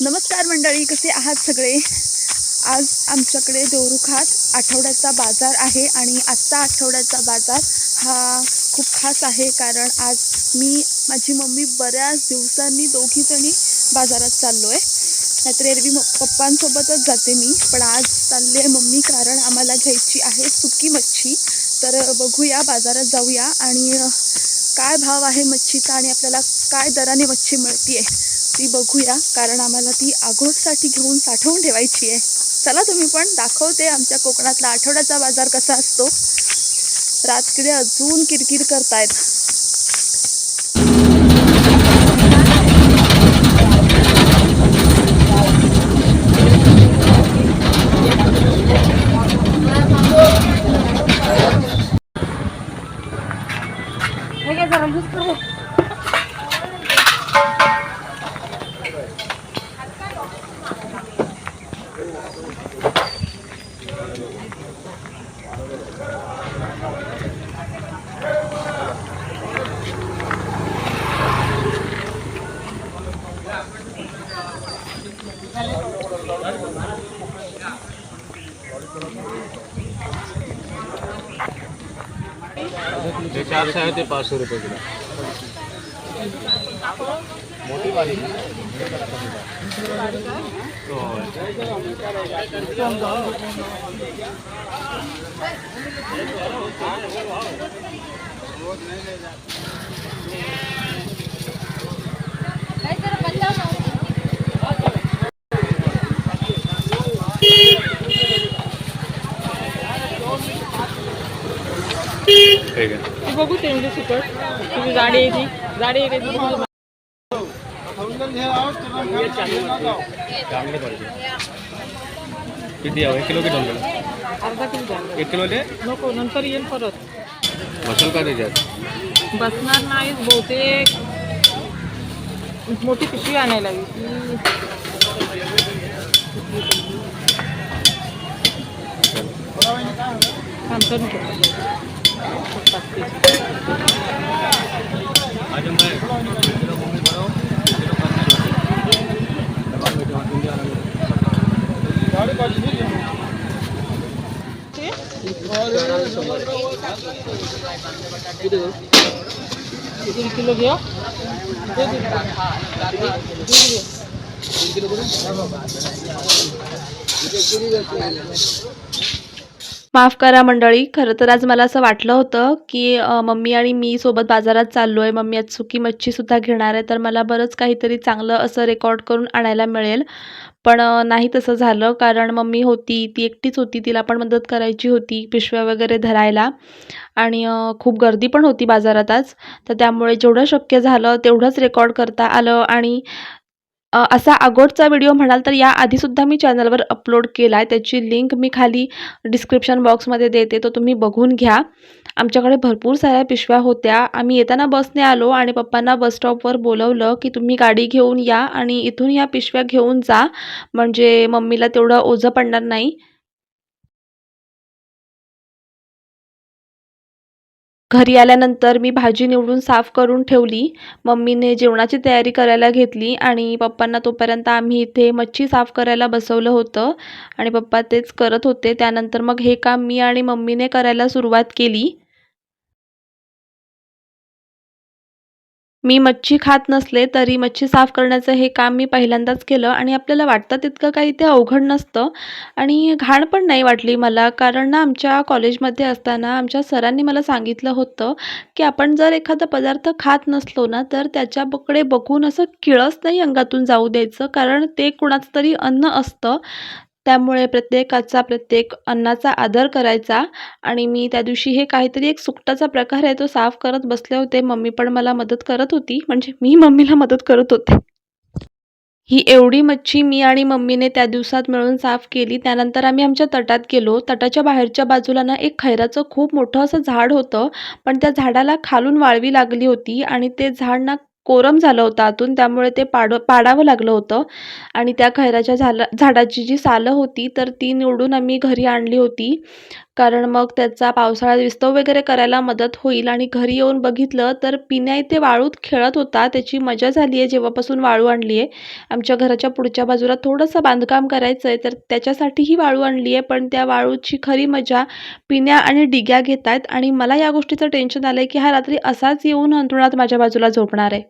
नमस्कार मंडळी कसे आहात सगळे? आज आमच्याकडे देवरुखात आठवड्याचा बाजार आहे आणि आजचा आठवड्याचा बाजार हा खूप खास आहे कारण आज मी माझी मम्मी बऱ्याच दिवसांनी दोघीजणी बाजारात चाललो आहे नाहीतर एरवी म पप्पांसोबतच जाते मी पण आज चालले मम्मी कारण आम्हाला घ्यायची आहे सुकी मच्छी. तर बघूया बाजारात जाऊया आणि काय भाव आहे मच्छीचा आणि आपल्याला काय दराने मच्छी मिळते आहे ती बघूया कारण आम्हाला ती आघोडसाठी घेऊन साठवून ठेवायची आहे. चला तुम्ही पण दाखवते आमच्या कोकणातला आठवड्याचा बाजार कसा असतो. रातकिडे अजून किरकिर करतायत. ते चारशे आहे ते पाचशे रुपये किलो. मोठी वाली. पाणी ठीक आहे. ती बघू त्यांची सुकट तुझी गाडी आहे ती. गाडी आहे का ती. चांगले पाहिजे. किती हवं एक किलो आणलं अर्धा किलो द्या. एक किलो दे. नको नंतर येईल परत. बसल का त्याच्यात बसणार नाही बहुतेक मोठी पिशवी आणायला लागेल. थांबतो नको अजून काय किती किलो घ्या दे दे. दे दे. माफ करा मंडळी खरं तर आज मला असं वाटलं होतं की मम्मी आणि मी सोबत बाजारात चाललो आहे मम्मी आज सुकी मच्छीसुद्धा घेणार आहे तर मला बरंच काहीतरी चांगलं असं रेकॉर्ड करून आणायला मिळेल. पण नाही तसं झालं कारण मम्मी होती ती एकटीच होती तिला पण मदत करायची होती पिशव्या वगैरे धरायला. आणि खूप गर्दी पण होती बाजारात आज. तर त्यामुळे जेवढं शक्य झालं तेवढंच रेकॉर्ड करता आलं आणि असा आगोटचा व्हिडिओ म्हणाल तर याआधीसुद्धा मी चॅनलवर अपलोड केला आहे त्याची लिंक मी खाली डिस्क्रिप्शन बॉक्समध्ये देते. तो तुम्ही बघून घ्या. आमच्याकडे भरपूर साऱ्या पिशव्या होत्या. आम्ही येताना बसने आलो आणि पप्पांना बसस्टॉपवर बोलवलं की तुम्ही गाडी घेऊन या आणि इथून या पिशव्या घेऊन जा. म्हणजे मम्मीला तेवढं ओझं पडणार नाही. घरी आल्यानंतर मी भाजी निवडून साफ करून ठेवली. मम्मीने जेवणाची तयारी करायला घेतली आणि पप्पांना तोपर्यंत आम्ही इथे मच्छी साफ करायला बसवलं होतं. आणि पप्पा तेच करत होते. त्यानंतर मग हे काम मी आणि मम्मीने करायला सुरुवात केली. मी मच्छी खात नसले तरी मच्छी साफ करण्याचं हे काम मी पहिल्यांदाच केलं आणि आपल्याला वाटतं तितकं काही ते अवघड नसतं. आणि घाण पण नाही वाटली मला कारण ना आमच्या कॉलेजमध्ये असताना आमच्या सरांनी मला सांगितलं होतं की आपण जर एखादा पदार्थ खात नसलो ना तर त्याच्याकडे बघून असं किळस नाही अंगातून जाऊ द्यायचं कारण ते कुणाचं तरी अन्न असतं. त्यामुळे प्रत्येकाचा प्रत्येक अन्नाचा आदर करायचा आणि मी त्या दिवशी हे काहीतरी एक सुकटाचा प्रकार आहे तो साफ करत बसले होते. मम्मी पण मला मदत करत होती म्हणजे मी मम्मीला मदत करत होते. ही एवढी मच्छी मी आणि मम्मीने त्या दिवसात मिळून साफ केली. त्यानंतर आम्ही आमच्या तटात गेलो. तटाच्या बाहेरच्या बाजूला ना एक खैराचं खूप मोठं असं झाड होतं. पण त्या झाडाला खालून वाळवी लागली होती आणि ते झाड ना कोरम झालं होतं आतून त्यामुळे ते पाड पाडावं लागलं होतं. आणि त्या खैराच्या झाला झाडाची जी सालं होती तर ती निवडून आम्ही घरी आणली होती. कारण मग त्याचा पावसाळ्यात विस्तव वगैरे करायला मदत होईल. आणि घरी येऊन बघितलं तर पिण्या इथे वाळूत खेळत होता. त्याची मजा झाली आहे जेव्हापासून वाळू आणली आहे आमच्या घराच्या पुढच्या बाजूला थोडंसं बांधकाम करायचं आहे तर त्याच्यासाठीही वाळू आणली आहे पण त्या वाळूची खरी मजा पिण्या आणि डिग्या घेत आहेत आणि मला या गोष्टीचं टेन्शन आलं आहे की हा रात्री असाच येऊन अंतरुणात माझ्या बाजूला झोपणार आहे.